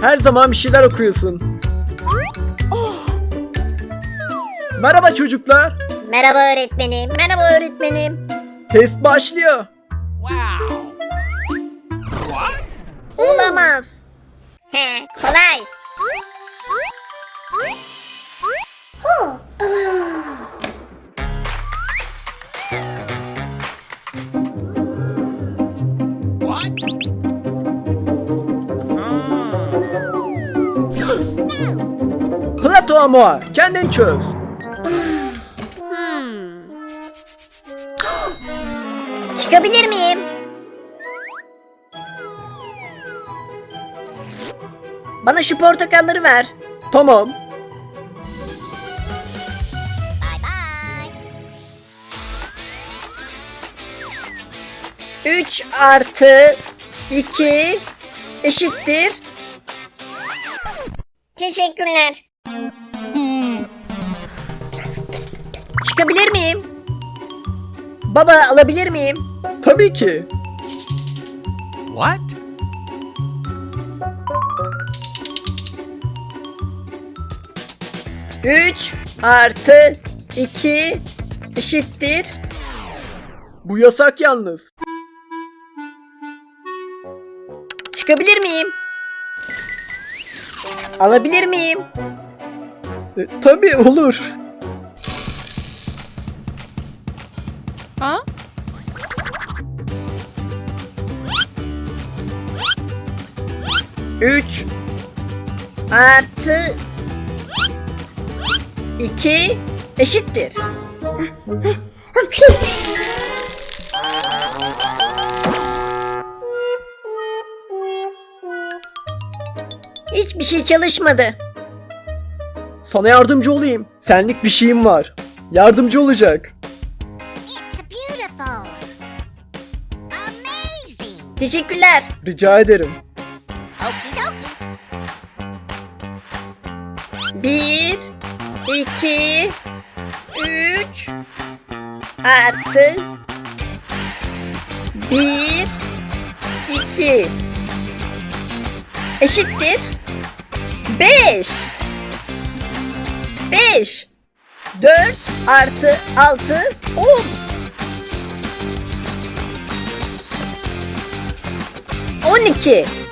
Her zaman bir şeyler okuyorsun. Merhaba çocuklar. Merhaba öğretmenim. Merhaba öğretmenim. Test başlıyor. Olamaz. He, kolay. Plato Amoa kendin çöz. Çıkabilir miyim? Bana şu portakalları ver. Tamam. Üç artı iki eşittir. Teşekkürler. Çıkabilir miyim? Baba alabilir miyim? Tabii ki. What? Üç artı iki eşittir. Bu yasak yalnız. Çıkabilir miyim? Alabilir miyim? E, tabii olur. Üç artı iki eşittir. Hiçbir şey çalışmadı. Sana yardımcı olayım. Senlik bir şeyim var. Yardımcı olacak. Teşekkürler. Rica ederim. Okie dokie. Bir, iki, üç artı bir, iki eşittir beş. Beş. Dört artı altı on. On iki.